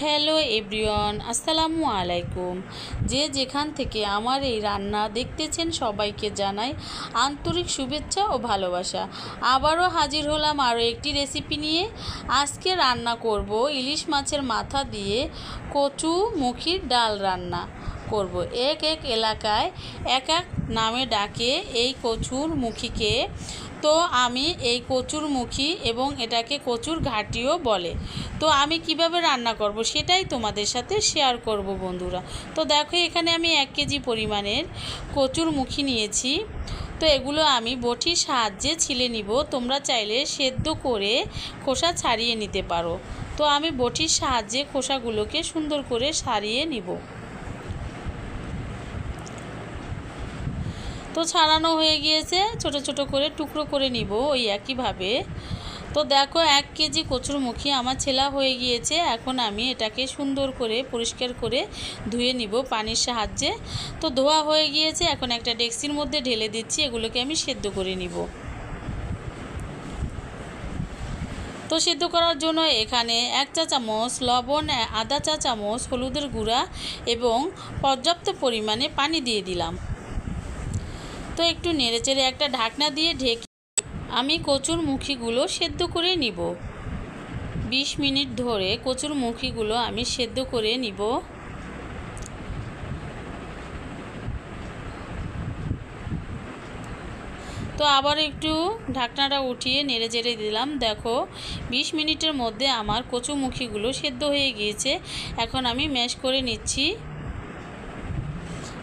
Hello everyone, আসসালামু আলাইকুম। যে যেখান থেকে আমার এই রান্না দেখতেছেন সবাইকে জানাই আন্তরিক শুভেচ্ছা ও ভালোবাসা। আবারও হাজির হলাম আরও একটি রেসিপি নিয়ে। আজকে রান্না করব ইলিশ মাছের মাথা দিয়ে কচু মুখির ডাল রান্না করব। এক এক এলাকায় এক এক নামে ডাকে এই কচুর মুখিকে। তো আমি এই কচুর মুখী এবং এটাকে কচুর ঘাটিও বলে। তো আমি কীভাবে রান্না করব সেটাই তোমাদের সাথে শেয়ার করব বন্ধুরা। তো দেখো এখানে আমি এক কেজি পরিমাণের কচুর মুখী নিয়েছি। তো এগুলো আমি বটির সাহায্যে ছিলে নিব। তোমরা চাইলে সেদ্ধ করে খোসা ছাড়িয়ে নিতে পারো। তো আমি বটির সাহায্যে খোসাগুলোকে সুন্দর করে সারিয়ে নিব। তো ছাড়ানো হয়ে গিয়েছে, ছোট ছোট করে টুকরো করে নিব ওই একইভাবে। তো দেখো, এক কেজি কচুরমুখী আমার ছেলা হয়ে গিয়েছে, এখন আমি এটাকে সুন্দর করে, পরিষ্কার করে ধুয়ে নিব পানির সাহায্যে। তো ধোয়া হয়ে গিয়েছে, এখন একটা ডেক্সির মধ্যে ঢেলে দিচ্ছি, এগুলোকে আমি সেদ্ধ করে নিব। তো সেদ্ধ করার জন্য এখানে এক চা চামচ লবণ, আধা চা চামচ হলুদের গুঁড়া এবং পর্যাপ্ত পরিমাণে পানি দিয়ে দিলাম। তো একটু নেড়েচেড়ে একটা ঢাকনা দিয়ে ঢেকে আমি কচুর মুখিগুলো সেদ্ধ করে নিব। বিশ মিনিট ধরে কচুর মুখিগুলো আমি সেদ্ধ করে নিব। তো আবার একটু ঢাকনাটা উঠিয়ে নেড়ে চেড়ে দিলাম। দেখো, বিশ মিনিটের মধ্যে আমার কচু মুখিগুলো সেদ্ধ হয়ে গিয়েছে। এখন আমি ম্যাশ করে নিচ্ছি।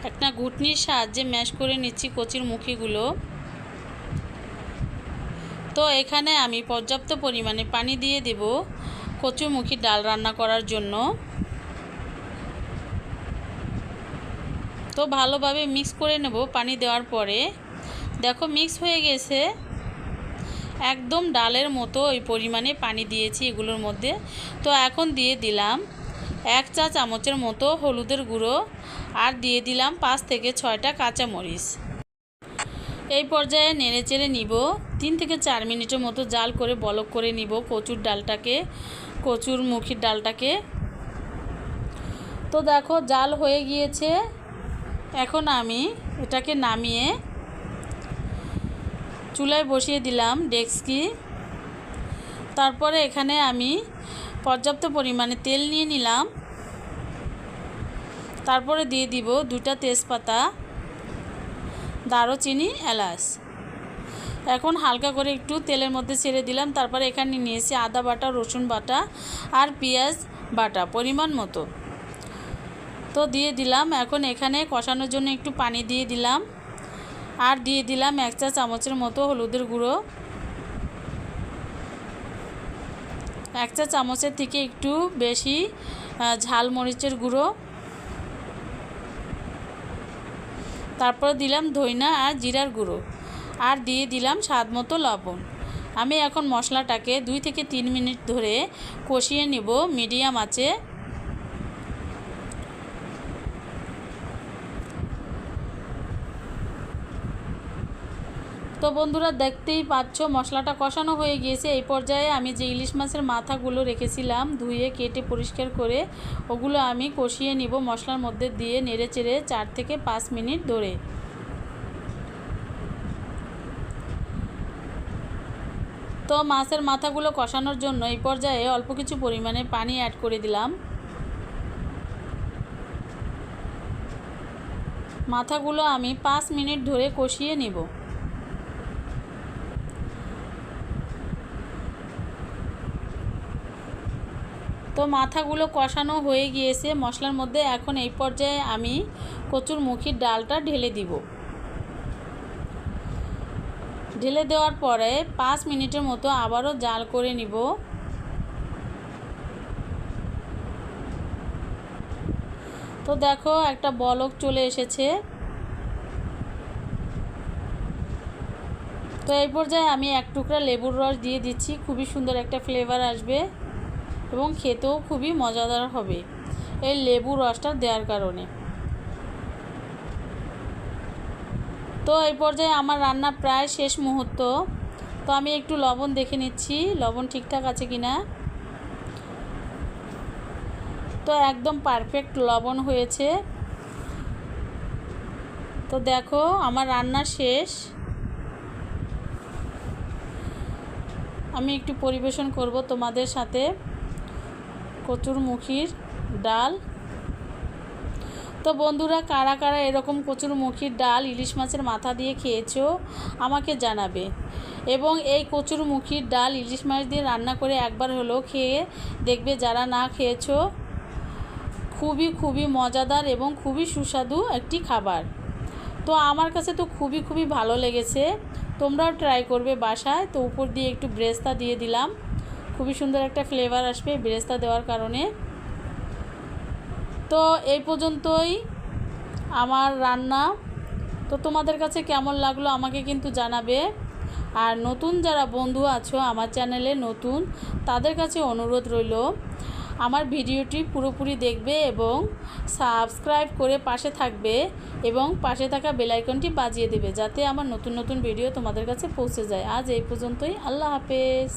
একটা ঘুটনির সাহায্যে ম্যাশ করে নিচ্ছি কচির মুখিগুলো। তো এখানে আমি পর্যাপ্ত পরিমাণে পানি দিয়ে দেব কচুমুখী ডাল রান্না করার জন্য। তো ভালোভাবে মিক্স করে নেব পানি দেওয়ার পরে। দেখো মিক্স হয়ে গেছে। একদম ডালের মতো ওই পরিমাণে পানি দিয়েছি এগুলোর মধ্যে। তো এখন দিয়ে দিলাম। এক চা চামচের মতো হলুদের গুঁড়ো আর দিয়ে দিলাম পাঁচ থেকে ছয়টা কাঁচামরিচ। এই পর্যায়ে নেড়ে চেড়ে নিব। তিন থেকে চার মিনিটের মতো জাল করে বলক করে নিব কচুর ডালটাকে, কচুর মুখির ডালটাকে। তো দেখো, জাল হয়ে গিয়েছে। এখন আমি এটাকে নামিয়ে চুলায় বসিয়ে দিলাম ডেক্সকি। তারপরে এখানে আমি পর্যাপ্ত পরিমাণে তেল নিয়ে নিলাম। তারপরে দিয়ে দিব দুটা তেজপাতা, দারুচিনি, এলাচ। এখন হালকা করে একটু তেলের মধ্যে ছেড়ে দিলাম। তারপরে এখানে নিয়েছি আদা বাটা, রসুন বাটা আর পেঁয়াজ বাটা পরিমাণ মতো। তো দিয়ে দিলাম। এখন এখানে কষানোর জন্য একটু পানি দিয়ে দিলাম। আর দিয়ে দিলাম এক চা চামচের মতো হলুদের গুঁড়ো। এক চা চামচের থেকে একটু বেশি ঝাল মরিচের গুঁড়ো। তারপর দিলাম ধইনা আর জিরার গুঁড়ো আর দিয়ে দিলাম স্বাদ মতো লবণ। আমি এখন মশলাটাকে দুই থেকে তিন মিনিট ধরে কষিয়ে নিব মিডিয়াম আছে তো বন্ধুরা দেখতেই পাচ্ছ, মশলাটা কষানো হয়ে গিয়েছে। এই পর্যায়ে আমি যে ইলিশ মাছের মাথাগুলো রেখেছিলাম, ধুয়ে, কেটে, পরিষ্কার করে, ওগুলো আমি কষিয়ে নিব মশলার মধ্যে দিয়ে নেড়ে চেড়ে চার থেকে পাঁচ মিনিট ধরে। তো মাছের মাথাগুলো কষানোর জন্য এই পর্যায়ে অল্প কিছু পরিমাণে পানি অ্যাড করে দিলাম। মাথাগুলো আমি পাঁচ মিনিট ধরে কষিয়ে নিব। তো মাথাগুলো কষানো হয়ে গিয়েছে। মশলার মধ্যে এখন এই পর্যায়ে আমি কচুর মুখির ডালটা ঢেলে দিব। ঢেলে দেওয়ার পরে পাঁচ মিনিটের মতো আবারও জাল করে নিব। তো দেখো একটা বলক চলে এসেছে। তো এই পর্যায়ে আমি এক টুকরা লেবুর রস দিয়ে দিচ্ছি। খুবই সুন্দর একটা ফ্লেভার আসবে। এবং খেতেও খুবই মজাদার হবে। এই লেবু রসটা দেওয়ার কারণে। তো এই পর্যায়ে আমার রান্না প্রায় শেষ মুহূর্ত। তো আমি একটু লবণ দেখে নিচ্ছি, লবণ ঠিকঠাক আছে কি না তো একদম পারফেক্ট লবণ হয়েছে। তো দেখো, আমার রান্না শেষ। আমি একটু পরিবেশন করব তোমাদের সাথে। কচুর মুখির ডাল। তো বন্ধুরা, কারা কারা এরকম কচুর মুখির ডাল ইলিশ মাছের মাথা দিয়ে খেয়েছো, আমাকে জানাবে। এবং এই কচুর মুখির ডাল ইলিশ মাছ দিয়ে রান্না করে একবার হলেও খেয়ে দেখবে যারা না খেয়েছো, খুবই খুবই মজাদার এবং খুবই সুস্বাদু একটি খাবার। তো আমার কাছে তো খুবই খুবই ভালো লেগেছে, তোমরাও ট্রাই করবে বাসায়। তো উপর দিয়ে একটু ব্রেস্তা দিয়ে দিলাম। খুবই সুন্দর একটা ফ্লেভার আসবে ব্রেস্তা দেওয়ার কারণে। তো এই পর্যন্তই আমার রান্না। তো তোমাদের কাছে কেমন লাগল আমাকে কিন্তু জানাবে। আর নতুন যারা বন্ধু আছো আমার চ্যানেলে নতুন, তাদের কাছে অনুরোধ রইল, আমার ভিডিওটি পুরোপুরি দেখবে এবং সাবস্ক্রাইব করে পাশে থাকবে এবং পাশে থাকা বেলাইকনটি বাজিয়ে দেবে, যাতে আমার নতুন নতুন ভিডিও তোমাদের কাছে পৌঁছে যায়। আজ এই পর্যন্তই, আল্লাহ হাফেজ।